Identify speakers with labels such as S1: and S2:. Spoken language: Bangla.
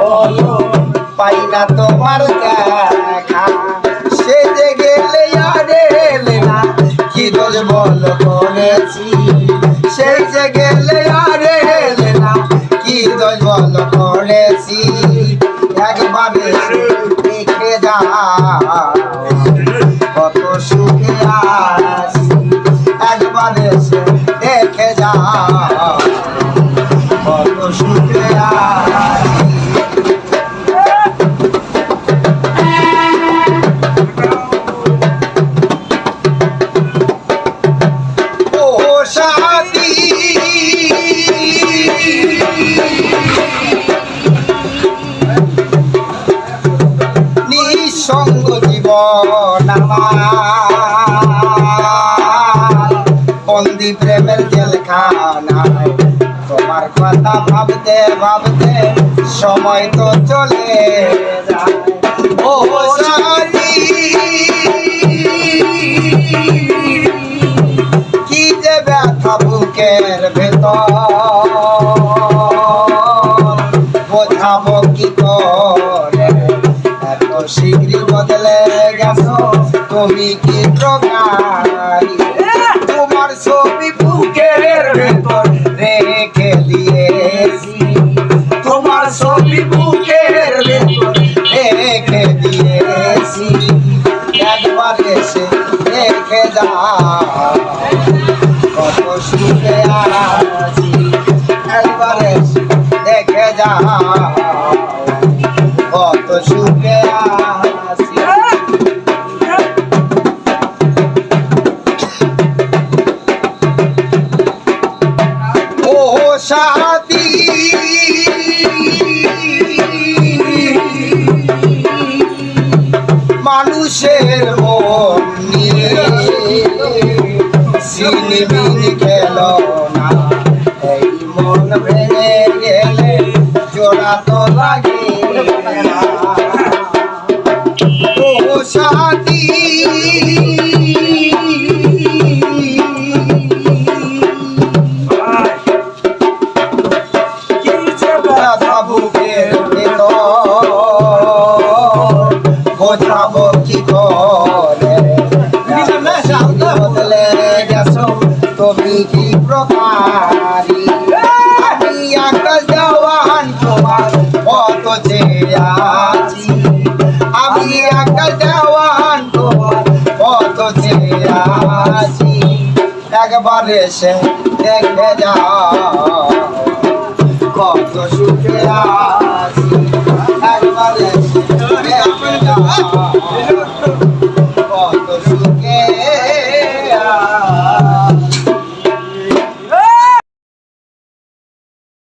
S1: বলো পাই না তোমার সে যে গেলে আর না, কি দোষ বলো করেছি? সে যে গেলে আর না, কি দোষ বলো করেছি? একবারে দেখে যা কত সুখে আর আমার বন্দি প্রেমের জেলখানায়। তোমার কথা ভাবতে ভাবতে সময় তো চলে যায়। ও সাথী কি যে ব্যথা বুকের ভেতর। বোঝাবো কি করে? এত শীঘ্রই বদলে গেছো তুমি কি প্রকারি তোমার ছবি বুকের ভেতর রেখে দিয়েছি তোমার ছবি বুকের ভেতর রেখে দিয়েছি একবার এসে দেখে যা কত সুখে আছি একবার এসে দেখে যা কত সুখে সিনেমিনি খেল না এই মন ভেঙে গেলে জোড়া তো লাগে। ও সাথী কি প্রকারি আকাশ দেওয়ান তোমার কত যে আমি দেওয়ান তোমার কত যে আছি। একবার দেখে যাও কত সুখে আছি। একবার এসে দেখে যাও।